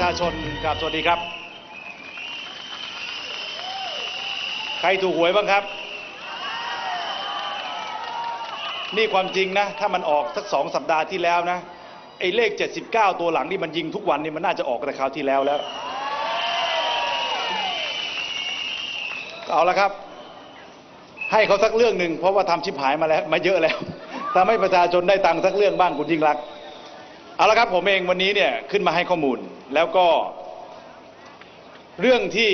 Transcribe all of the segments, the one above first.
ชาชนครับสวัสดีครับ ใครถูกหวยบ้างครับ นี่ความจริงนะ ถ้ามันออกสักสองสัปดาห์ที่แล้วนะไอ้เลข 79 ตัวหลังนี่มันยิงทุกวันนี่มันน่าจะออกแต่คราวที่แล้วแล้ว เอาละครับ ให้เขาสักเรื่องหนึ่งเพราะว่าทำชิบหายมาแล้วมาเยอะแล้วทำให้ประชาชนได้ตังค์สักเรื่องบ้างคุณยิ่งรักษ เอาละครับผมเองวันนี้เนี่ยขึ้นมาให้ข้อมูลแล้วก็ เรื่องที่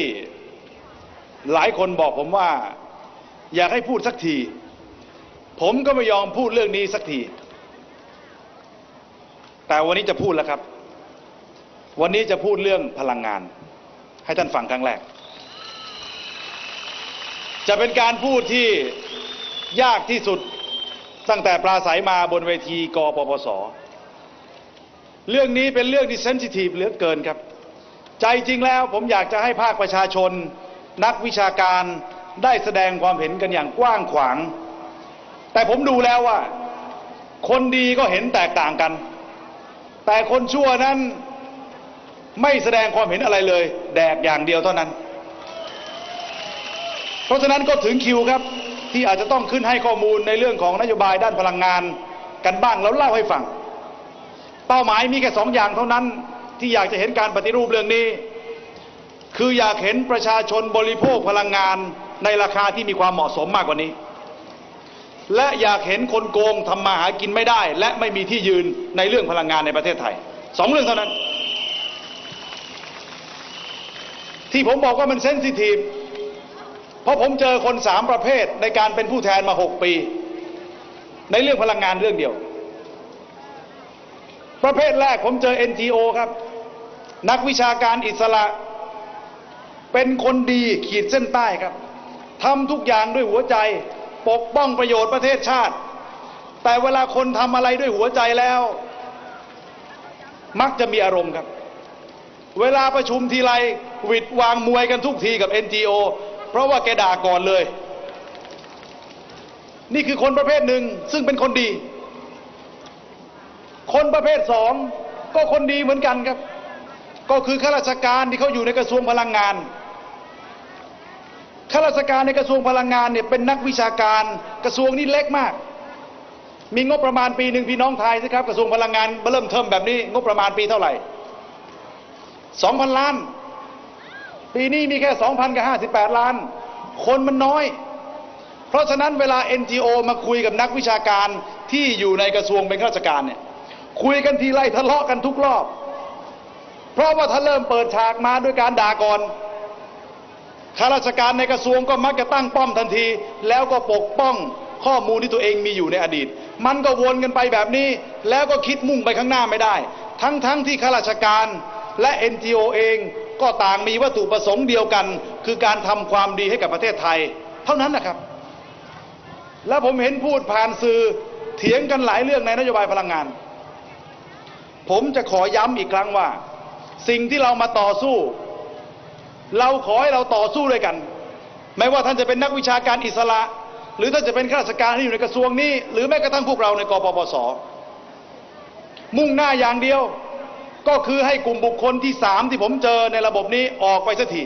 หลายคนบอกผมว่า อยากให้พูดสักที ผมก็ไม่ยอมพูดเรื่องนี้สักที แต่วันนี้จะพูดแล้วครับ วันนี้จะพูดเรื่องพลังงาน ให้ท่านฟังครั้งแรก จะเป็นการพูดที่ยากที่สุดตั้งแต่ปราศัยมาบนเวทีกปปส เรื่องนี้เป็นเรื่องที่เซนซิทีฟเหลือเกินครับ ใจจริงแล้วผมอยากจะให้ภาคประชาชน นักวิชาการได้แสดงความเห็นกันอย่างกว้างขวาง แต่ผมดูแล้วว่า คนดีก็เห็นแตกต่างกัน แต่คนชั่วนั้นไม่แสดงความเห็นอะไรเลย แดกอย่างเดียวเท่านั้น เพราะฉะนั้นก็ถึงคิวครับ ที่อาจจะต้องขึ้นให้ข้อมูลในเรื่องของนโยบายด้านพลังงานกันบ้างแล้วเล่าให้ฟัง เป้าหมายมีแค่สองอย่างเท่านั้นที่อยากจะเห็นการปฏิรูปเรื่องนี้ คืออยากเห็นประชาชนบริโภคพลังงานในราคาที่มีความเหมาะสมมากกว่านี้ และอยากเห็นคนโกงทำมาหากินไม่ได้ และไม่มีที่ยืนในเรื่องพลังงานในประเทศไทยสองเรื่องเท่านั้น ที่ผมบอกว่ามันเซนซิทีฟเพราะผมเจอคนสามประเภทในการเป็นผู้แทนมาหกปี ในเรื่องพลังงานเรื่องเดียว ประเภทแรกผมเจอ NGO ครับ นักวิชาการอิสระ เป็นคนดีขีดเส้นใต้ครับทำทุกอย่างด้วยหัวใจ ปกป้องประโยชน์ประเทศชาติ แต่เวลาคนทำอะไรด้วยหัวใจแล้ว มักจะมีอารมณ์ครับ เวลาประชุมทีไรวิดวางมวยกันทุกทีกับ NGO เพราะว่าแกด่าก่อนเลย นี่คือคนประเภทหนึ่งซึ่งเป็นคนดี คนประเภทสองก็คนดีเหมือนกันครับ ก็คือข้าราชการที่เขาอยู่ในกระทรวงพลังงานข้าราชการในกระทรวงพลังงานเนี่ยเป็นนักวิชาการกระทรวงนี้เล็กมาก มีงบประมาณปีหนึ่งพี่น้องไทยสิครับ กระทรวงพลังงานเริ่มเทิมแบบนี้ งบประมาณปีเท่าไหร่สองพันล้าน ปีนี้มีแค่สองพันกับห้าสิบแปดล้าน คนมันน้อย เพราะฉะนั้นเวลา NGO มาคุยกับนักวิชาการที่อยู่ในกระทรวงเป็นข้าราชการเนี่ย คุยกันทีไรทะเลาะกันทุกรอบ เพราะว่าถ้าเริ่มเปิดฉากมาด้วยการด่าก่อนข้าราชการในกระทรวงก็มักจะตั้งป้อมทันที แล้วก็ปกป้องข้อมูลที่ตัวเองมีอยู่ในอดีต มันก็วนกันไปแบบนี้ แล้วก็คิดมุ่งไปข้างหน้าไม่ได้ ทั้งๆทที่ข้าราชการและ NGO เองก็ต่างมีวัตถุประสงค์เดียวกัน คือการทำความดีให้กับประเทศไทย เท่านั้นนะครับ แล้วผมเห็นพูดผ่านสื่อเถียงกันหลายเรื่องในนโยบายพลังงาน ผมจะขอย้ำอีกครั้งว่า สิ่งที่เรามาต่อสู้ เราขอให้เราต่อสู้ด้วยกัน ไม่ว่าท่านจะเป็นนักวิชาการอิสระ หรือท่านจะเป็นข้าราชการที่อยู่ในกระทรวงนี้ หรือแม้กระทั่งพวกเราในกปปส มุ่งหน้าอย่างเดียวก็คือให้กลุ่มบุคคลที่สามที่ผมเจอในระบบนี้ออกไปสักที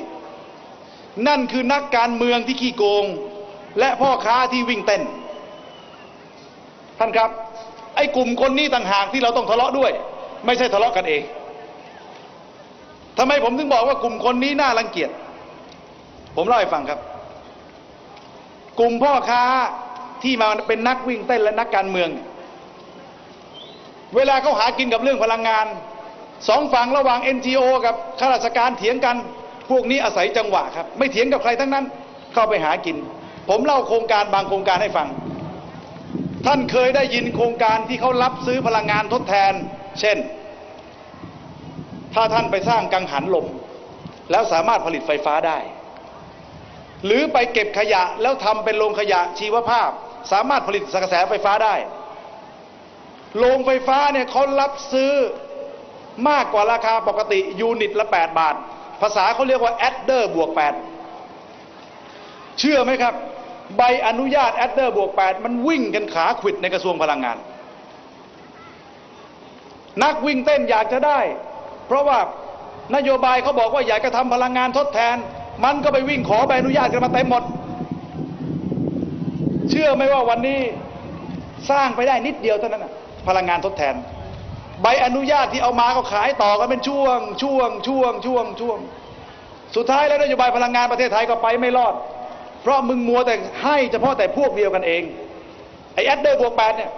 นั่นคือนักการเมืองที่ขี้โกง และพ่อค้าที่วิ่งเต้น ท่านครับ ไอ้กลุ่มคนนี้ต่างหากที่เราต้องทะเลาะด้วย ไม่ใช่ทะเลาะกันเองทำไมผมถึงบอกว่ากลุ่มคนนี้น่ารังเกียจ ผมเล่าให้ฟังครับ กลุ่มพ่อค้าที่มาเป็นนักวิ่งเต้นและนักการเมือง เวลาเขาหากินกับเรื่องพลังงานสองฝั่งระหว่าง NGO กับข้าราชการเถียงกัน พวกนี้อาศัยจังหวะครับ ไม่เถียงกับใครทั้งนั้น เข้าไปหากิน ผมเล่าโครงการบางโครงการให้ฟัง ท่านเคยได้ยินโครงการที่เขารับซื้อพลังงานทดแทน เช่น ถ้าท่านไปสร้างกังหันลม แล้วสามารถผลิตไฟฟ้าได้ หรือไปเก็บขยะแล้วทำเป็นโรงขยะชีวภาพ สามารถผลิตกระแสไฟฟ้าได้ โรงไฟฟ้าเนี่ยเขารับซื้อมากกว่าราคาปกติยูนิตละ 8 บาท ภาษาเขาเรียกว่าแอดเดอร์บวก 8 เชื่อไหมครับ ใบอนุญาตแอดเดอร์บวก 8 มันวิ่งกันขาขวิดในกระทรวงพลังงาน นักวิ่งเต้นอยากจะได้ เพราะว่านโยบายเขาบอกว่าอยากจะทำพลังงานทดแทน มันก็ไปวิ่งขอใบอนุญาตกันมาเต็มหมด เชื่อไหมว่าวันนี้สร้างไปได้นิดเดียวเท่านั้นนะพลังงานทดแทน ใบอนุญาตที่เอามาก็ขายต่อกันเป็นช่วง ช่วง ช่วง ช่วง ช่วง สุดท้ายแล้วนโยบายพลังงานประเทศไทยก็ไปไม่รอด เพราะมึงมัวแต่ให้เฉพาะแต่พวกเดียวกันเองไอ้แอดเดอร์บวกแปดเนี่ย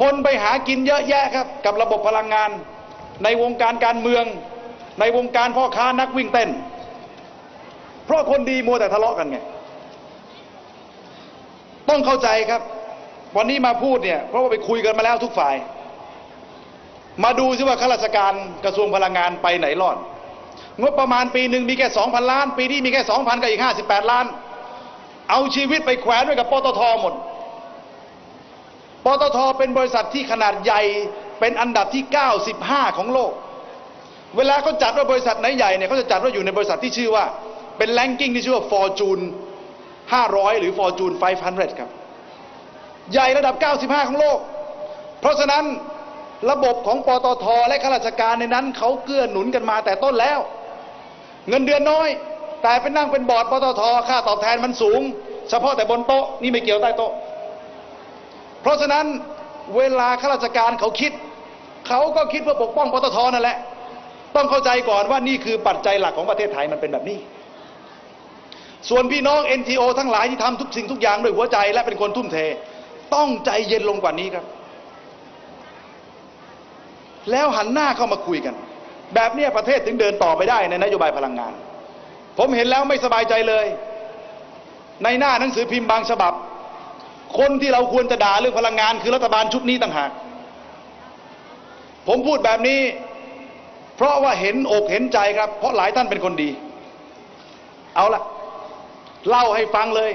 คนไปหากินเยอะแยะครับ กับระบบพลังงาน ในวงการการเมือง ในวงการพ่อค้านักวิ่งเต้น เพราะคนดีมัวแต่ทะเลาะกันไง ต้องเข้าใจครับ วันนี้มาพูดเนี่ย เพราะว่าไปคุยกันมาแล้วทุกฝ่าย มาดูซิว่าข้าราชการกระทรวงพลังงานไปไหนรอด งบประมาณปีหนึ่งมีแค่สองพันล้าน ปีนี้มีแค่สองพันกับอีกห้าสิบแปดล้าน เอาชีวิตไปแขวนไว้กับปตทหมด ปตทเป็นบริษัทที่ขนาดใหญ่เป็นอันดับที่ 95 ของโลก เวลาเขาจัดว่าบริษัทไหนใหญ่เนี่ยเขาจะจัดว่าอยู่ในบริษัทที่ชื่อว่า เป็นแรงกิ้งที่ชื่อว่า Fortune 500 หรือ Fortune 500 ครับ ใหญ่ระดับ 95 ของโลก เพราะฉะนั้นระบบของปตท และข้าราชการในนั้นเขาเกื้อหนุนกันมาแต่ต้นแล้ว เงินเดือนน้อย แต่เป็นนั่งเป็นบอร์ดปตท ค่าตอบแทนมันสูง เฉพาะแต่บนโต๊ะนี่ไม่เกี่ยวใต้โต๊ะ เพราะฉะนั้นเวลาข้าราชการเขาคิด เขาก็คิดเพื่อปกป้องปตทนั่นแหละ ต้องเข้าใจก่อนว่านี่คือปัจจัยหลักของประเทศไทยมันเป็นแบบนี้ ส่วนพี่น้อง NGO ทั้งหลายที่ทำทุกสิ่งทุกอย่างด้วยหัวใจและเป็นคนทุ่มเท ต้องใจเย็นลงกว่านี้ครับ แล้วหันหน้าเข้ามาคุยกัน แบบนี้ประเทศถึงเดินต่อไปได้ในนโยบายพลังงาน ผมเห็นแล้วไม่สบายใจเลย ในหน้าหนังสือพิมพ์บางฉบับ คนที่เราควรจะด่าเรื่องพลังงานคือรัฐบาลชุดนี้ต่างหาก ผมพูดแบบนี้ เพราะว่าเห็นอกเห็นใจครับ เพราะหลายท่านเป็นคนดี เอาละเล่าให้ฟังเลย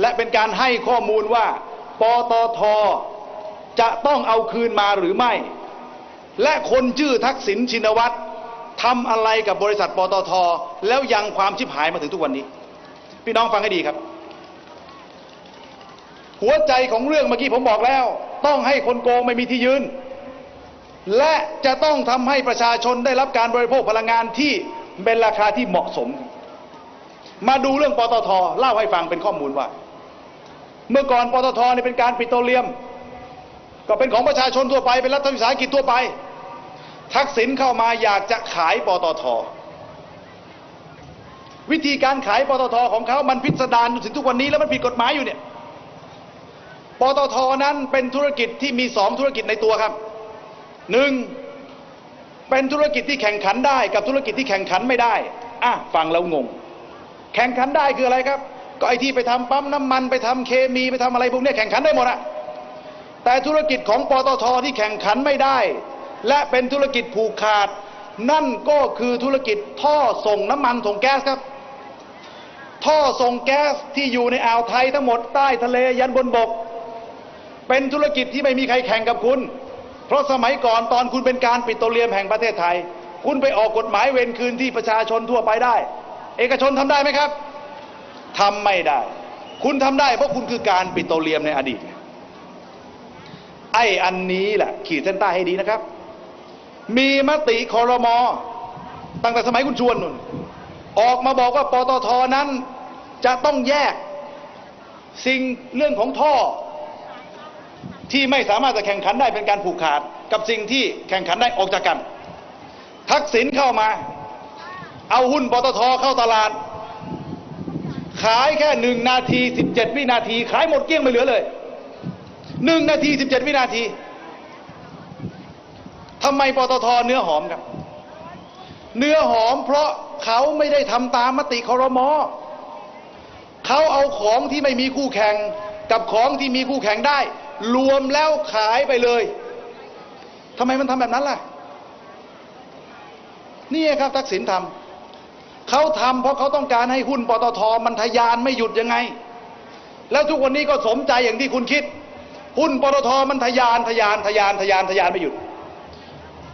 และเป็นการให้ข้อมูลว่าปตทจะต้องเอาคืนมาหรือไม่ และคนชื่อทักษิณชินวัตรทำอะไรกับบริษัทปตท แล้วยังความชิบหายมาถึงทุกวันนี้ พี่น้องฟังให้ดีครับ หัวใจของเรื่องเมื่อกี้ผมบอกแล้ว ต้องให้คนโกงไม่มีที่ยืน และจะต้องทำให้ประชาชนได้รับการบริโภคพลังงานที่เป็นราคาที่เหมาะสม มาดูเรื่องปตทเล่าให้ฟังเป็นข้อมูลว่า เมื่อก่อนปตทเนี่ยเป็นการปิโตรเลียม ก็เป็นของประชาชนทั่วไปเป็นรัฐวิสาหกิจทั่วไป ทักษิณเข้ามาอยากจะขายปตทวิธีการขายปตทของเขามันพิสดารจนถึงทุกวันนี้แล้วมันผิดกฎหมายอยู่เนี่ย ปตทนั้นเป็นธุรกิจที่มีสองธุรกิจในตัวครับหนึ่งเป็นธุรกิจที่แข่งขันได้ กับธุรกิจที่แข่งขันไม่ได้อะฟังแล้วงง แข่งขันได้คืออะไรครับ ก็ไอที่ไปทำปั๊มน้ำมันไปทำเคมีไปทำอะไรพวกนี้แข่งขันได้หมดอะแต่ธุรกิจของปตทที่แข่งขันไม่ได้ และเป็นธุรกิจผูกขาด นั่นก็คือธุรกิจท่อส่งน้ำมันส่งแก๊สครับ ท่อส่งแก๊สที่อยู่ในอ่าวไทยทั้งหมดใต้ทะเลยันบนบก เป็นธุรกิจที่ไม่มีใครแข่งกับคุณ เพราะสมัยก่อนตอนคุณเป็นการปิโตรเลียมแห่งประเทศไทย คุณไปออกกฎหมายเวรคืนที่ประชาชนทั่วไปได้ เอกชนทำได้ไหมครับทำไม่ได้ คุณทำได้เพราะคุณคือการปิโตรเลียมในอดีต ไอ้อันนี้แหละขีดเส้นใต้ให้ดีนะครับ มีมติคอรมอตั้งแต่สมัยคุณชวนนุ่นออกมาบอกว่าปตทนั้นจะต้องแยก สิ่งเรื่องของท่อ ที่ไม่สามารถจะแข่งขันได้เป็นการผูกขาด กับสิ่งที่แข่งขันได้ออกจากกัน ทักษิณเข้ามา เอาหุ้นปตทเข้าตลาด ขายแค่หนึ่งนาทีสิบเจ็ดวินาที ขายหมดเกลี้ยงไม่เหลือเลยหนึ่งนาทีสิบเจ็ดวินาทีทำไมปตทเนื้อหอมครับเนื้อหอมเพราะเขาไม่ได้ทำตามมติคอรมอเขาเอาของที่ไม่มีคู่แข่งกับของที่มีคู่แข่งได้ รวมแล้วขายไปเลยทำไมมันทำแบบนั้นล่ะ นี่ครับทักษิณทำเขาทำเพราะเขาต้องการให้หุ้นปตทมันทะยานไม่หยุดยังไง แล้วทุกวันนี้ก็สมใจอย่างที่คุณคิด หุ้นปตทมันทะยานทะยานทะยานทะยานทะยานไม่หยุด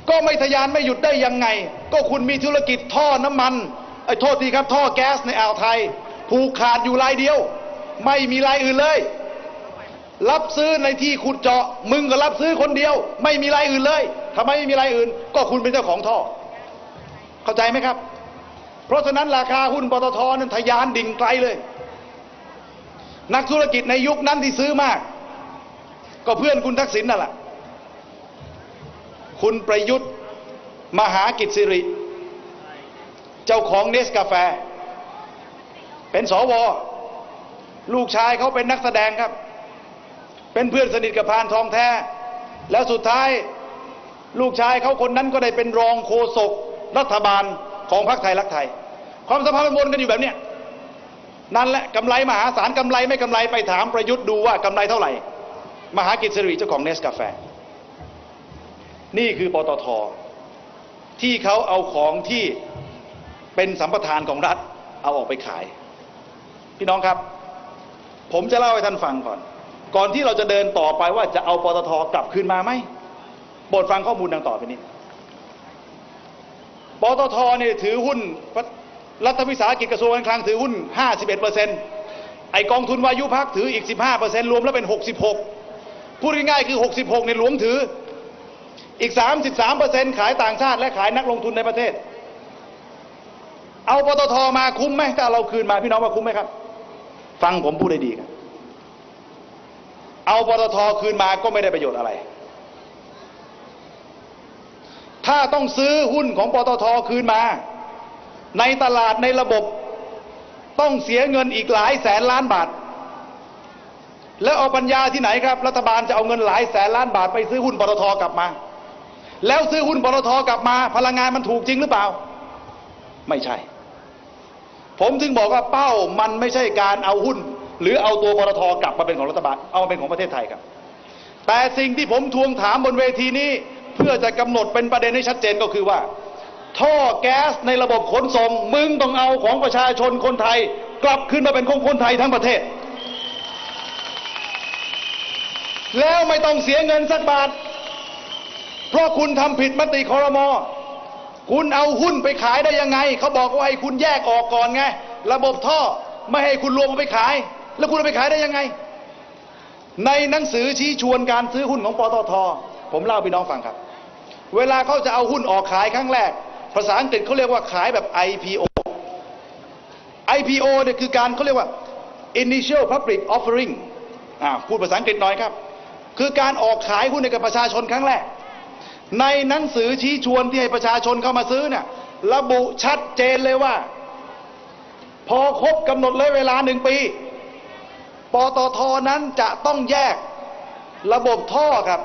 ก็ไม่ทะยานไม่หยุดได้ยังไง ก็คุณมีธุรกิจท่อน้ำมันไอ้โทษทีครับท่อแก๊สในอ่าวไทยผูกขาดอยู่รายเดียว ไม่มีรายอื่นเลย รับซื้อในที่ขุดเจาะ มึงก็รับซื้อคนเดียว ไม่มีรายอื่นเลยทำไมไม่มีรายอื่น ก็คุณเป็นเจ้าของท่อ เข้าใจไหมครับ เพราะฉะนั้นราคาหุ้นปตทนั้นทะยานดิ่งไกลเลย นักธุรกิจในยุคนั้นที่ซื้อมาก ก็เพื่อนคุณทักษิณนั่นแหละคุณประยุทธ์มหากิจสิริ เจ้าของเนสกาแฟ เป็นสว ลูกชายเขาเป็นนักแสดงครับ เป็นเพื่อนสนิทกับพานทองแท้ แล้วสุดท้ายลูกชายเขาคนนั้นก็ได้เป็นรองโฆษกรัฐบาลของพรรคไทยรักไทย ความสัมพันธ์มันวนกันอยู่แบบเนี้ยนั่นแหละกำไรมหาศาลกำไรไม่กำไรไปถามประยุทธ์ดูว่ากำไรเท่าไหร่ มหากิจสิริเจ้าของเนสกาแฟ นี่คือปตท ที่เขาเอาของที่เป็นสัมปทานของรัฐเอาออกไปขาย พี่น้องครับ ผมจะเล่าให้ท่านฟังก่อน ก่อนที่เราจะเดินต่อไปว่าจะเอาปตทกลับคืนมาไหมโปรดฟังข้อมูลดังต่อไปนี้ปตทเนี่ยถือหุ้นรัฐวิสาหกิจกระทรวงการคลังถือหุ้น 51เปอร์เซ็นต์ไอกองทุนวายุพักถืออีก 15เปอร์เซ็นต์รวมแล้วเป็น 66 พูดง่ายๆคือ 66เนี่ยหลวงถืออีก 33เปอร์เซ็นต์ขายต่างชาติและขายนักลงทุนในประเทศ เอาปตทมาคุ้มไหมถ้าเราคืนมาพี่น้องว่าคุ้มไหมครับ ฟังผมพูดได้ดีครับ เอาปตทคืนมาก็ไม่ได้ประโยชน์อะไร ถ้าต้องซื้อหุ้นของปตทคืนมา ในตลาดในระบบต้องเสียเงินอีกหลายแสนล้านบาท แล้วเอาปัญญาที่ไหนครับ รัฐบาลจะเอาเงินหลายแสนล้านบาทไปซื้อหุ้นปตทกลับมา แล้วซื้อหุ้นปตทกลับมา พลังงานมันถูกจริงหรือเปล่า ไม่ใช่ ผมจึงบอกว่าเป้ามันไม่ใช่การเอาหุ้น หรือเอาตัวปตทกลับมาเป็นของรัฐบาลเอามาเป็นของประเทศไทยครับ แต่สิ่งที่ผมทวงถามบนเวทีนี้ เพื่อจะกำหนดเป็นประเด็นให้ชัดเจนก็คือว่า ท่อแก๊สในระบบขนส่งมึงต้องเอาของประชาชนคนไทย กลับขึ้นมาเป็นของคนไทยทั้งประเทศ แล้วไม่ต้องเสียเงินสักบาท เพราะคุณทำผิดมติคอรมอคุณเอาหุ้นไปขายได้ยังไง เขาบอกว่าให้คุณแยกออกก่อนไง ระบบท่อไม่ให้คุณรวมไปขาย แล้วคุณเอาไปขายได้ยังไง ในหนังสือชี้ชวนการซื้อหุ้นของปตท ผมเล่าพี่น้องฟังครับ เวลาเขาจะเอาหุ้นออกขายครั้งแรก ภาษาอังกฤษเขาเรียกว่าขายแบบ IPO IPO เนี่ยคือการเขาเรียกว่า Initial Public Offering อ่าพูดภาษาอังกฤษหน่อยครับ คือการออกขายหุ้นให้กับประชาชนครั้งแรก ในหนังสือชี้ชวนที่ให้ประชาชนเข้ามาซื้อเนี่ยระบุชัดเจนเลยว่า พอครบกำหนดเลยเวลาหนึ่งปี ปตทนั้นจะต้องแยกระบบท่อครับ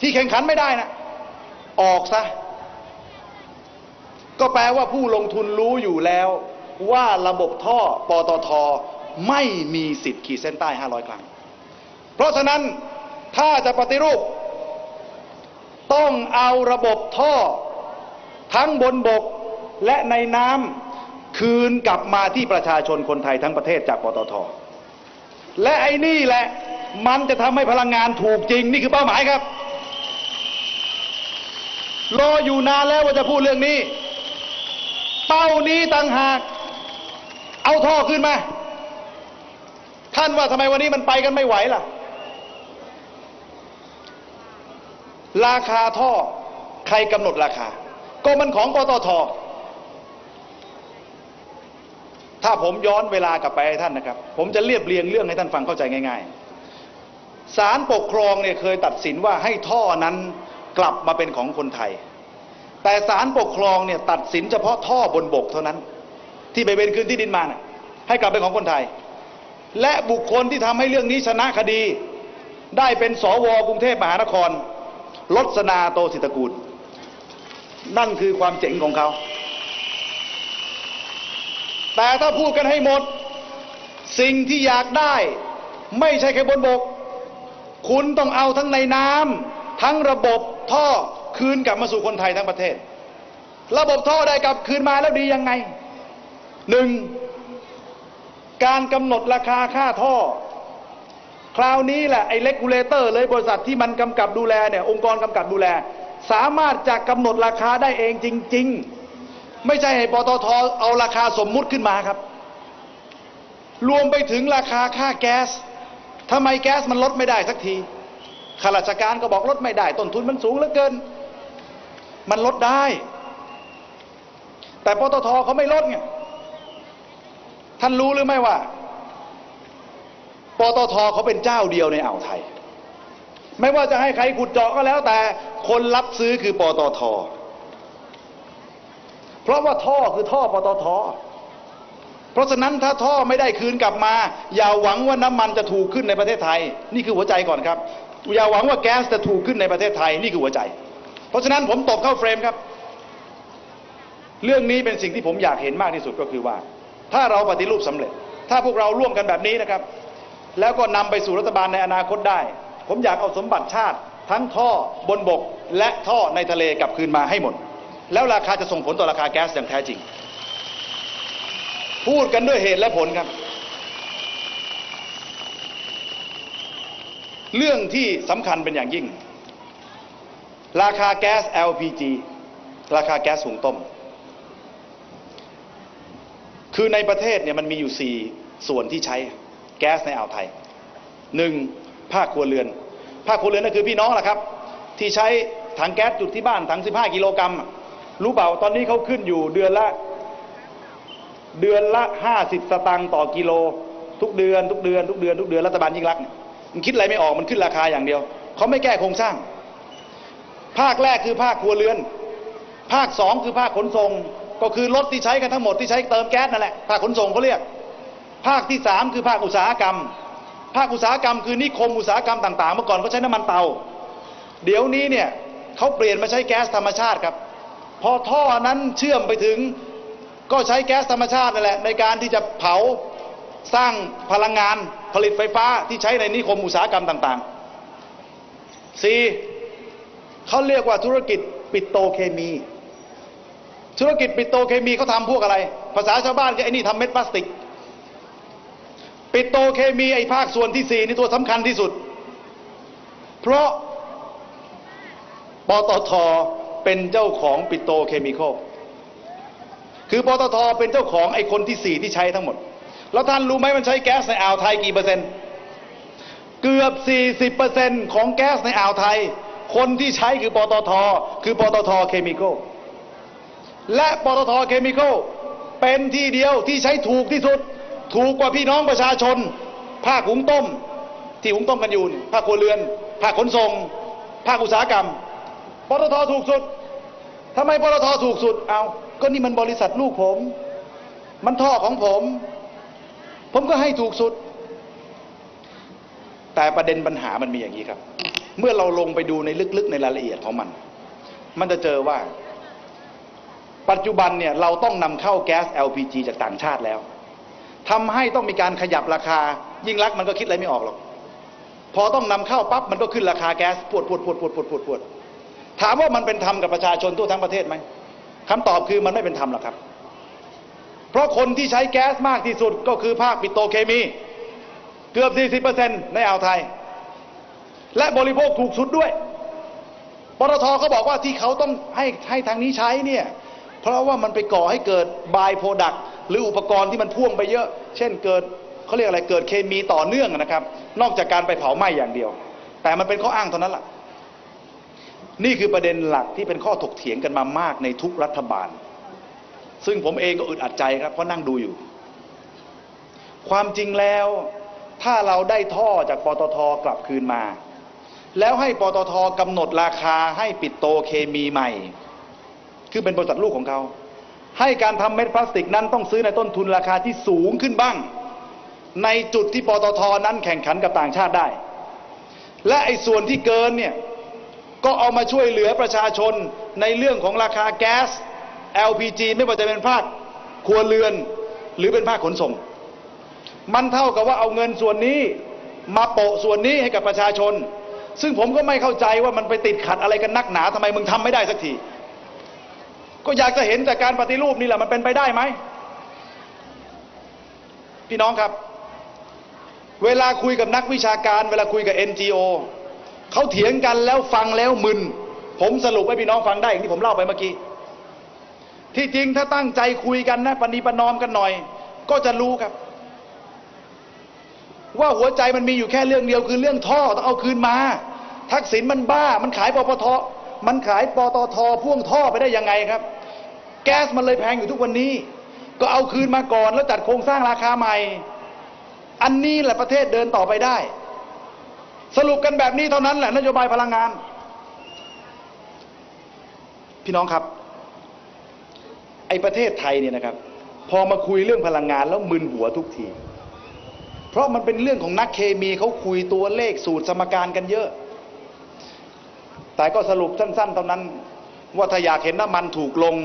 ที่แข่งขันไม่ได้นะ ออกซะ ก็แปลว่าผู้ลงทุนรู้อยู่แล้วว่าระบบท่อปตทไม่มีสิทธิ์ขีดเส้นใต้ 500 ครั้ง เพราะฉะนั้นถ้าจะปฏิรูป ต้องเอาระบบท่อ ทั้งบนบกและในน้ำคืนกลับมาที่ประชาชนคนไทยทั้งประเทศจากปตท และไอ้นี่แหละ มันจะทำให้พลังงานถูกจริง นี่คือเป้าหมายครับ รออยู่นานแล้วว่าจะพูดเรื่องนี้ เป้านี้ต่างหาก เอาท่อขึ้นมา ท่านว่าทำไมวันนี้มันไปกันไม่ไหวล่ะ ราคาท่อใครกำหนดราคา ก็มันของปตท ถ้าผมย้อนเวลากลับไปให้ท่านนะครับ ผมจะเรียบเรียงเรื่องให้ท่านฟังเข้าใจง่าย ๆ ศาลปกครองเนี่ยเคยตัดสินว่าให้ท่อนั้นกลับมาเป็นของคนไทย แต่ศาลปกครองเนี่ยตัดสินเฉพาะท่อบนบกเท่านั้น ที่ไปเป็นคืนที่ดินมาน่ะให้กลับเป็นของคนไทย และบุคคลที่ทำให้เรื่องนี้ชนะคดี ได้เป็นสวกรุงเทพมหานครลสนาโตสิตกูล นั่นคือความเจ๋งของเขา แต่ถ้าพูดกันให้หมด สิ่งที่อยากได้ ไม่ใช่แค่บนบก คุณต้องเอาทั้งในน้ำทั้งระบบท่อคืนกลับมาสู่คนไทยทั้งประเทศ ระบบท่อได้กลับคืนมาแล้วดียังไงหนึ่งการกำหนดราคาค่าท่อ คราวนี้แหละไอ้เลกูเลเตอร์เลยบริษัทที่มันกำกับดูแลเนี่ยองค์กรกำกับดูแล สามารถจะกำหนดราคาได้เองจริง ๆ ไม่ใช่ให้ปตทเอาราคาสมมุติขึ้นมาครับ รวมไปถึงราคาค่าแก๊สทำไมแก๊สมันลดไม่ได้สักทีข้าราชการก็บอกลดไม่ได้ ต้นทุนมันสูงเหลือเกิน มันลดได้ แต่ปตทเขาไม่ลดไงท่านรู้หรือไม่ว่าปตทเขาเป็นเจ้าเดียวในอ่าวไทย ไม่ว่าจะให้ใครขุดเจาะก็แล้วแต่คนรับซื้อคือปตท เพราะว่าท่อคือท่อปตทเพราะฉะนั้นถ้าท่อไม่ได้คืนกลับมา อย่าหวังว่าน้ำมันจะถูกขึ้นในประเทศไทย นี่คือหัวใจก่อนครับ อย่าหวังว่าแก๊สจะถูกขึ้นในประเทศไทยนี่คือหัวใจ เพราะฉะนั้นผมตบเข้าเฟรมครับ เรื่องนี้เป็นสิ่งที่ผมอยากเห็นมากที่สุดก็คือว่า ถ้าเราปฏิรูปสำเร็จ ถ้าพวกเราร่วมกันแบบนี้นะครับ แล้วก็นำไปสู่รัฐบาลในอนาคตได้ ผมอยากเอาสมบัติชาติ ทั้งท่อบนบกและท่อในทะเลกลับคืนมาให้หมด แล้วราคาจะส่งผลต่อราคาแก๊สอย่างแท้จริง พูดกันด้วยเหตุและผลครับ เรื่องที่สำคัญเป็นอย่างยิ่ง ราคาแก๊ส LPG ราคาแก๊สหุงต้ม คือในประเทศเนี่ยมันมีอยู่ 4 ส่วนที่ใช้แก๊สในอ่าวไทยหนึ่งภาคครัวเรือน ภาคครัวเรือนนั่นคือพี่น้องแหละครับ ที่ใช้ถังแก๊สจุดที่บ้านถัง 15 กิโลกรัม รู้เปล่าตอนนี้เขาขึ้นอยู่เดือนละ เดือนละ50สตางค์ต่อกิโล ทุกเดือน ทุกเดือน ทุกเดือนทุกเดือนรัฐบาลยิ่งรักมันคิดอะไรไม่ออกมันขึ้นราคาอย่างเดียวเขาไม่แก้โครงสร้าง ภาคแรกคือภาคครัวเรือน ภาคสองคือภาคขนส่ง ก็คือรถที่ใช้กันทั้งหมดที่ใช้เติมแก๊สนั่นแหละภาคขนส่งเขาเรียก ภาคที่สามคือภาคอุตสาหกรรม ภาคอุตสาหกรรมคือนิคมอุตสาหกรรมต่างๆเมื่อก่อนเขาใช้น้ำมันเตา เดี๋ยวนี้เนี่ยเขาเปลี่ยนมาใช้แก๊สธรรมชาติครับ พอท่อนั้นเชื่อมไปถึง ก็ใช้แก๊สธรรมชาตินั่นแหละ ในการที่จะเผาสร้างพลังงานผลิตไฟฟ้าที่ใช้ในนิคมอุตสาหกรรมต่างๆสี่เขาเรียกว่าธุรกิจปิโตเคมี ธุรกิจปิโตเคมีเขาทำพวกอะไร ภาษาชาวบ้านก็ไอ้นี่ทำเม็ดพลาสติก ปิโตเคมีไอ้ภาคส่วนที่สี่นี่ตัวสำคัญที่สุด เพราะปตท เป็นเจ้าของปิโตเคมีคอลคือปตทเป็นเจ้าของไอ้คนที่สี่ที่ใช้ทั้งหมด แล้วท่านรู้ไหมมันใช้แก๊สในอ่าวไทยกี่เปอร์เซ็นต์เกือบ 40เปอร์เซ็นต์ของแก๊สในอ่าวไทย คนที่ใช้คือปตท คือปตทเคมีคอลและปตทเคมีคอลเป็นที่เดียวที่ใช้ถูกที่สุด ถูกกว่าพี่น้องประชาชน ภาคหุงต้ม ที่หุงต้มกันอยู่ ภาคครัวเรือน ภาคขนส่ง ภาคอุตสาหกรรม ปตทถูกสุดทำไมปตทถูกสุด เอา ก็นี่มันบริษัทลูกผม มันท่อของผม ผมก็ให้ถูกสุด แต่ประเด็นปัญหามันมีอย่างนี้ครับ เมื่อเราลงไปดูในลึกๆในรายละเอียดของมัน มันจะเจอว่า ปัจจุบันเนี่ยเราต้องนำเข้าแก๊ส LPG จากต่างชาติแล้วทำให้ต้องมีการขยับราคา ยิ่งรักมันก็คิดอะไรไม่ออกหรอก พอต้องนำเข้าปั๊บมันก็ขึ้นราคาแก๊สพวดพวดพวดพวดพวดพวดพวด ถามว่ามันเป็นธรรมกับประชาชนทั่วทั้งประเทศไหมคำตอบคือมันไม่เป็นธรรมหรอกครับ เพราะคนที่ใช้แก๊สมากที่สุดก็คือภาคปิโตรเคมี เกือบ 40%ในอ่าวไทย และบริโภคถูกสุดด้วยปตทเขาบอกว่าที่เขาต้องให้ให้ทางนี้ใช้เนี่ย เพราะว่ามันไปก่อให้เกิดบายโปรดักหรืออุปกรณ์ที่มันพ่วงไปเยอะ เช่นเกิดเขาเรียกอะไรเกิดเคมีต่อเนื่องนะครับ นอกจากการไปเผาไหม้อย่างเดียว แต่มันเป็นข้ออ้างเท่านั้นแหละ นี่คือประเด็นหลักที่เป็นข้อถกเถียงกันมามากในทุกรัฐบาล ซึ่งผมเองก็อึดอัดใจครับเพราะนั่งดูอยู่ ความจริงแล้วถ้าเราได้ท่อจากปตทกลับคืนมา แล้วให้ปตทกำหนดราคาให้ปิดโตเคมีใหม่ คือเป็นบริษัทลูกของเขา ให้การทำเม็ดพลาสติกนั้นต้องซื้อในต้นทุนราคาที่สูงขึ้นบ้าง ในจุดที่ปตทนั้นแข่งขันกับต่างชาติได้ และไอ้ส่วนที่เกินเนี่ย ก็เอามาช่วยเหลือประชาชนในเรื่องของราคาแก๊ส LPG ไม่ว่าจะเป็นภาคครัวเรือนหรือเป็นภาคขนส่ง มันเท่ากับว่าเอาเงินส่วนนี้มาโปะส่วนนี้ให้กับประชาชน ซึ่งผมก็ไม่เข้าใจว่ามันไปติดขัดอะไรกันนักหนาทำไมมึงทำไม่ได้สักที ก็อยากจะเห็นจากการปฏิรูปนี่แหละมันเป็นไปได้ไหม พี่น้องครับ เวลาคุยกับนักวิชาการ เวลาคุยกับ NGO เขาเถียงกันแล้วฟังแล้วมึน ผมสรุปให้พี่น้องฟังได้อย่างที่ผมเล่าไปเมื่อกี้ ที่จริงถ้าตั้งใจคุยกันนะปณีประนอมกันหน่อย ก็จะรู้ครับ ว่าหัวใจมันมีอยู่แค่เรื่องเดียวคือเรื่องท่อต้องเอาคืนมา ทักษิณมันบ้า มันขายปปทมันขายปตทพ่วงท่อไปได้ยังไงครับ แก๊สมันเลยแพงอยู่ทุกวันนี้ ก็เอาคืนมาก่อนแล้วจัดโครงสร้างราคาใหม่ อันนี้แหละประเทศเดินต่อไปได้ สรุปกันแบบนี้เท่านั้นแหละนโยบายพลังงาน พี่น้องครับ ไอประเทศไทยเนี่ยนะครับ พอมาคุยเรื่องพลังงานแล้วมึนหัวทุกที เพราะมันเป็นเรื่องของนักเคมีเขาคุยตัวเลขสูตรสมการกันเยอะ แต่ก็สรุปสั้นๆเท่านั้น ว่าถ้าอยากเห็นน้ำมันถูกลง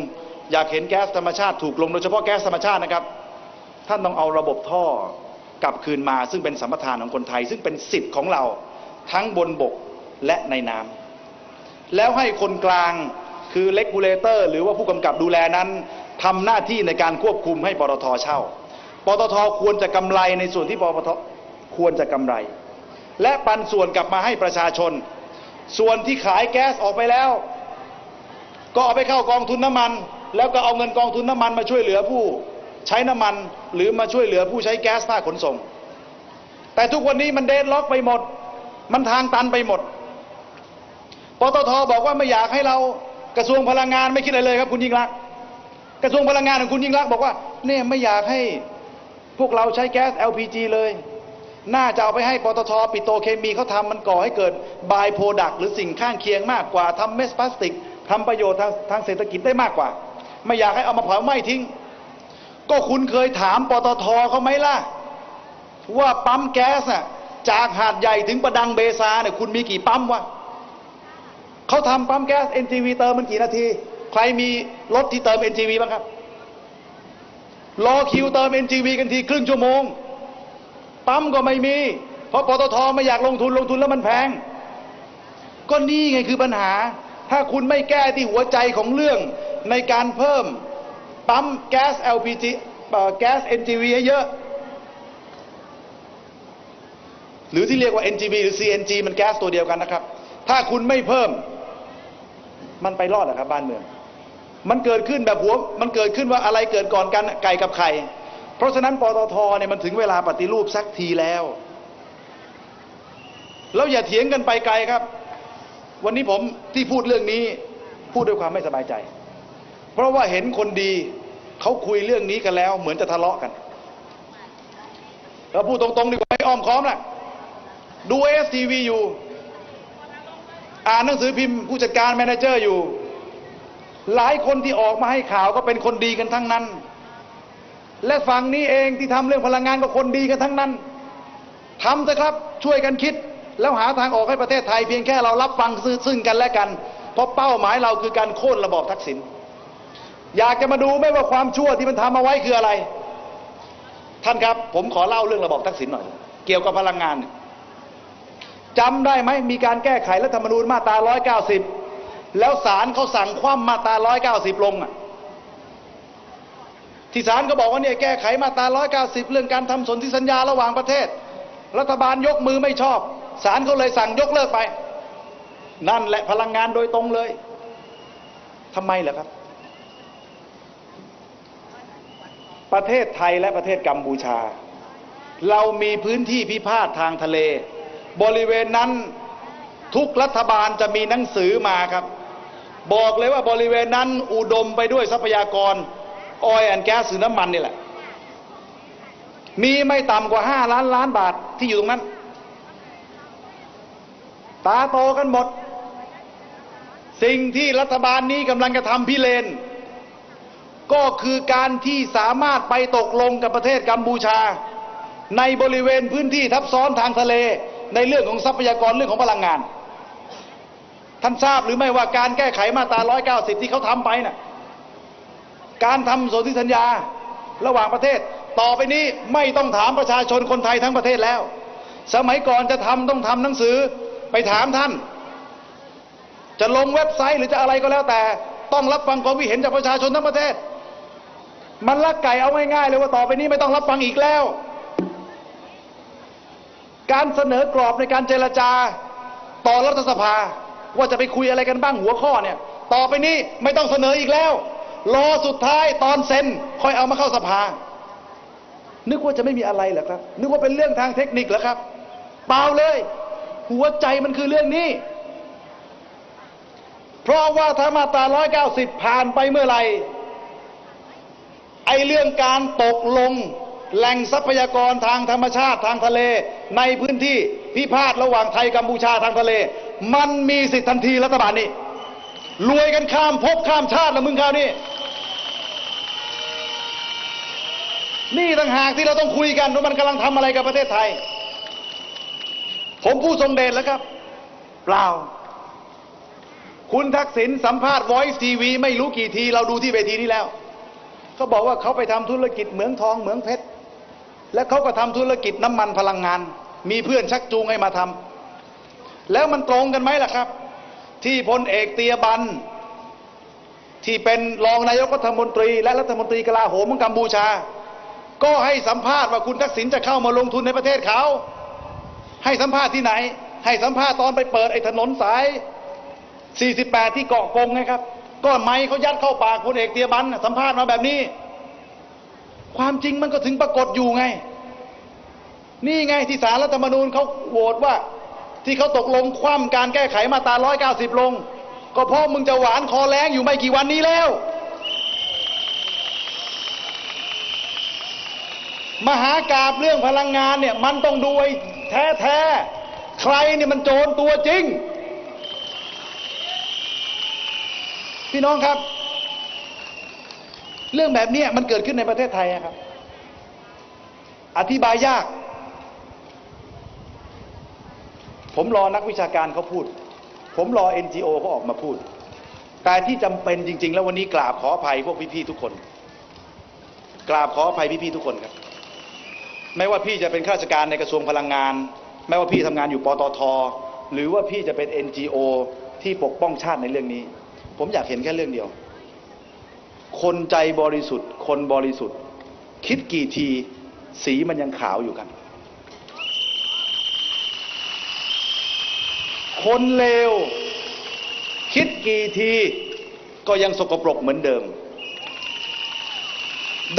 อยากเห็นแก๊สธรรมชาติถูกลงโดยเฉพาะแก๊สธรรมชาตินะครับ ท่านต้องเอาระบบท่อกลับคืนมาซึ่งเป็นสัมปทานของคนไทย ซึ่งเป็นสิทธิ์ของเรา ทั้งบนบกและในน้ำแล้วให้คนกลางคือเลกูเลเตอร์ หรือว่าผู้กำกับดูแลนั้นทำหน้าที่ในการควบคุมให้ปตทเช่า ปตทควรจะกำไรในส่วนที่ปตทควรจะกำไร และปันส่วนกลับมาให้ประชาชน ส่วนที่ขายแก๊สออกไปแล้ว ก็เอาไปเข้ากองทุนน้ำมัน แล้วก็เอาเงินกองทุนน้ำมันมาช่วยเหลือผู้ใช้น้ำมันหรือมาช่วยเหลือผู้ใช้แก๊สภาคขนส่ง แต่ทุกวันนี้มันเดนล็อกไปหมด มันทางตันไปหมดปตทบอกว่าไม่อยากให้เรากระทรวงพลังงานไม่คิดอะไรเลยครับคุณยิ่งรัก กระทรวงพลังงานของคุณยิ่งรักบอกว่าเนี่ยไม่อยากให้พวกเราใช้แก๊ส LPG เลย น่าจะเอาไปให้ปตทปิโตเคมีเขาทำมันก่อให้เกิดบายโปรดักหรือสิ่งข้างเคียงมากกว่าทำเมสพลาสติกทำประโยชน์ทางทางเศรษฐกิจได้มากกว่า ไม่อยากให้เอามาเผาไหม้ทิ้ง ก็คุณเคยถามปตทเขาไหมล่ะ ว่าปั๊มแก๊สน่ะ จากหาดใหญ่ถึงประดังเบซาเนี่ยคุณมีกี่ปั๊มวะเขาทำปั๊มแก๊ส NGV เติมมันกี่นาที ใครมีรถที่เติม NGV บ้างครับ รอคิวเติม NGV กันทีครึ่งชั่วโมง ปั๊มก็ไม่มี เพราะปตทไม่อยากลงทุนลงทุนแล้วมันแพง ก็นี่ไงคือปัญหา ถ้าคุณไม่แก้ที่หัวใจของเรื่องในการเพิ่มปั๊มแก๊ส LPG เอ่อแก๊ส NGV ให้เยอะ หรือที่เรียกว่า NGV หรือ CNG มันแก๊สตัวเดียวกันนะครับ ถ้าคุณไม่เพิ่ม มันไปรอดเหรอครับบ้านเมือง มันเกิดขึ้นแบบหัวมันเกิดขึ้นว่าอะไรเกิดก่อนกันไก่กับไข่เพราะฉะนั้นปตทเนี่ยมันถึงเวลาปฏิรูปสักทีแล้วแล้วอย่าเถียงกันไปไกลครับ วันนี้ผมที่พูดเรื่องนี้พูดด้วยความไม่สบายใจ เพราะว่าเห็นคนดีเขาคุยเรื่องนี้กันแล้ว เหมือนจะทะเลาะกันเราพูดตรงๆดีกว่าไม่อ้อมค้อมแหละ ดูเอสทีวีอยู่ อ่านหนังสือพิมพ์ผู้จัดการแมเนเจอร์อยู่ หลายคนที่ออกมาให้ข่าวก็เป็นคนดีกันทั้งนั้น และฝั่งนี้เองที่ทำเรื่องพลังงานก็คนดีกันทั้งนั้นทำเถอะครับช่วยกันคิด แล้วหาทางออกให้ประเทศไทยเพียงแค่เรารับฟังซึ่งกันและกัน เพราะเป้าหมายเราคือการโค่นระบอบทักษิณอยากจะมาดูไหม่ว่าความชั่วที่มันทำเอาไว้คืออะไร ท่านครับ ผมขอเล่าเรื่องระบอบทักษิณหน่อย เกี่ยวกับพลังงาน จำได้ไหมมีการแก้ไขรัฐธรรมนูญมาตรา 190 แล้วศาลเขาสั่งคว่ำมาตรา 190 ลงอะที่ศาลก็บอกว่าเนี่ยแก้ไขมาตรา 190 เรื่องการทำสนธิสัญญาระหว่างประเทศ รัฐบาลยกมือไม่ชอบศาลเขาเลยสั่งยกเลิกไป นั่นแหละพลังงานโดยตรงเลยทำไมเหรอครับ ประเทศไทยและประเทศกัมพูชา เรามีพื้นที่พิพาททางทะเล บริเวณนั้นทุกรัฐบาลจะมีหนังสือมาครับ บอกเลยว่าบริเวณนั้นอุดมไปด้วยทรัพยากรออยล์แอนแก๊สหรือน้ำมันนี่แหละ มีไม่ต่ำกว่า5ล้านล้านบาทที่อยู่ตรงนั้น ตาโตกันหมด สิ่งที่รัฐบาลนี้กำลังจะทำพิเรนก็คือการที่สามารถไปตกลงกับประเทศกัมพูชา ในบริเวณพื้นที่ทับซ้อนทางทะเล ในเรื่องของทรัพยากรเรื่องของพลังงาน ท่านทราบหรือไม่ว่าการแก้ไขมาตรา 190 ที่เขาทำไปน่ะการทำสนธิสัญญาระหว่างประเทศ ต่อไปนี้ไม่ต้องถามประชาชนคนไทยทั้งประเทศแล้ว สมัยก่อนจะทำต้องทำหนังสือไปถามท่าน จะลงเว็บไซต์หรือจะอะไรก็แล้วแต่ ต้องรับฟังความคิดเห็นจากประชาชนทั้งประเทศ มันลักไก่เอาง่ายๆเลยว่าต่อไปนี้ไม่ต้องรับฟังอีกแล้ว การเสนอกรอบในการเจรจา ต่อรัฐสภา ว่าจะไปคุยอะไรกันบ้างหัวข้อเนี่ย ต่อไปนี้ไม่ต้องเสนออีกแล้ว รอสุดท้ายตอนเซ็นค่อยเอามาเข้าสภา นึกว่าจะไม่มีอะไรเหรอครับ นึกว่าเป็นเรื่องทางเทคนิคเหรอครับ เปล่าเลย หัวใจมันคือเรื่องนี้ เพราะว่าถ้ามาตรา 190 ผ่านไปเมื่อไหร่ไอเรื่องการตกลง แหล่งทรัพยากรทางธรรมชาติทางทะเล ในพื้นที่พิพาทระหว่างไทยกัมพูชาทางทะเล มันมีสิทธิทันทีรัฐบาลนี้รวยกันข้ามภพข้ามชาติแล้วมึงคราวนี้นี่ต่างหากที่เราต้องคุยกันว่ามันกำลังทำอะไรกับประเทศไทย ผมผู้ทรงเดชแล้วครับ เปล่า คุณทักษิณสัมภาษณ์ Voice TV ไม่รู้กี่ที เราดูที่เวทีนี้แล้ว เขาบอกว่าเขาไปทำธุรกิจเหมืองทองเหมืองเพชร และเขาก็ทำธุรกิจน้ำมันพลังงาน มีเพื่อนชักจูงให้มาทำแล้วมันตรงกันไหมล่ะครับ ที่พลเอกเตียบัน ที่เป็นรองนายกรัฐมนตรี และรัฐมนตรีกลาโหมของกัมพูชา ก็ให้สัมภาษณ์ว่าคุณทักษิณจะเข้ามาลงทุนในประเทศเขา ให้สัมภาษณ์ที่ไหน ให้สัมภาษณ์ตอนไปเปิดไอ้ถนนสาย 48 ที่เกาะกงไงครับ ก็ไม้เขายัดเข้าปากพลเอกเตียบันสัมภาษณ์มาแบบนี้ ความจริงมันก็ถึงปรากฏอยู่ไง นี่ไงที่สารรัฐธรรมนูญเขาโหวตว่า ที่เขาตกลงคว่ำการแก้ไขมาตรา190 ลง ก็เพราะมึงจะหวานคอแรงอยู่ไม่กี่วันนี้แล้ว มหากาบเรื่องพลังงานเนี่ย มันต้องดูไอ้แท้แท้ๆใครเนี่ยมันโจรตัวจริง พี่น้องครับ เรื่องแบบนี้มันเกิดขึ้นในประเทศไทยครับ อธิบายยาก ผมรอนักวิชาการเขาพูด ผมรอ NGO เขาออกมาพูด แต่ที่จำเป็นจริง ๆ แล้ววันนี้กราบขออภัยพวกพี่ๆทุกคน กราบขออภัยพี่ๆทุกคนครับ ไม่ว่าพี่จะเป็นข้าราชการในกระทรวงพลังงาน ไม่ว่าพี่ทำงานอยู่ปตท หรือว่าพี่จะเป็น NGO ที่ปกป้องชาติในเรื่องนี้ ผมอยากเห็นแค่เรื่องเดียว คนใจบริสุทธิ์ คนบริสุทธิ์ คิดกี่ทีสีมันยังขาวอยู่กัน คนเลว คิดกี่ทีก็ยังสกปรกเหมือนเดิม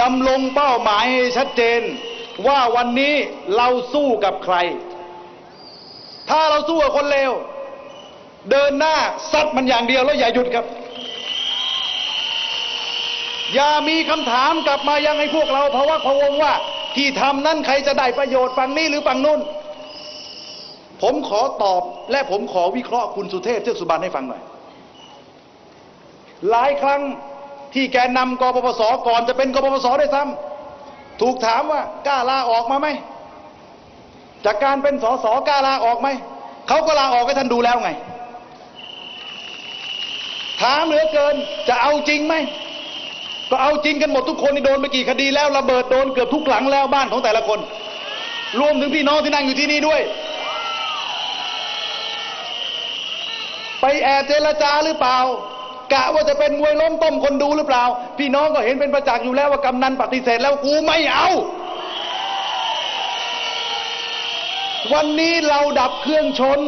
ดำลงเป้าหมายชัดเจนว่าวันนี้เราสู้กับใคร ถ้าเราสู้กับคนเลว เดินหน้าซัดมันอย่างเดียวแล้วอย่าหยุดครับ อย่ามีคำถามกลับมายังให้พวกเราภาวะพะวงว่าที่ทำนั้นใครจะได้ประโยชน์ฝั่งนี้หรือฝั่งนู้นผมขอตอบและผมขอวิเคราะห์คุณสุเทพเทือกสุบรรณให้ฟังหน่อย หลายครั้งที่แกนำกปปสก่อนจะเป็นกปปสได้ซ้ำถูกถามว่ากล้าลาออกมาไหมจากการเป็นสสกล้าลาออกไหมเขาก็ลาออกให้ท่านดูแล้วไง ถามเหลือเกินจะเอาจริงไหม ก็เอาจริงกันหมดทุกคนนี่โดนไปกี่คดีแล้วระเบิดโดนเกือบทุกหลังแล้วบ้านของแต่ละคน รวมถึงพี่น้องที่นั่งอยู่ที่นี่ด้วย ไปแอบเจรจาหรือเปล่ากะว่าจะเป็นมวยล้มต้มคนดูหรือเปล่า พี่น้องก็เห็นเป็นประจักษ์อยู่แล้วว่ากำนันปฏิเสธแล้วกูไม่เอา วันนี้เราดับเครื่องชน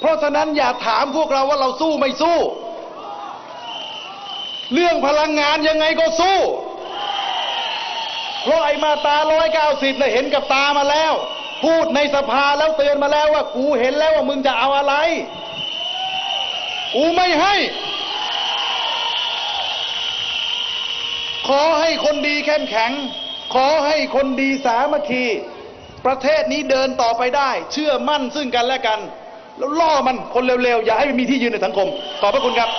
เพราะฉะนั้นอย่าถามพวกเราว่าเราสู้ไม่สู้ เรื่องพลังงานยังไงก็สู้ เพราะไอ้มาตาร้อยเก้าสิบเนี่ยเห็นกับตามาแล้ว พูดในสภาแล้วเตือนมาแล้วว่า กูเห็นแล้วว่ามึงจะเอาอะไร กูไม่ให้ ขอให้คนดีเข้มแข็ง ขอให้คนดีสามัคคี ประเทศนี้เดินต่อไปได้ เชื่อมั่นซึ่งกันและกัน แล้วล่อมันคนเร็วๆ อย่าให้มันมีที่ยืนในสังคม ขอบพระคุณครับ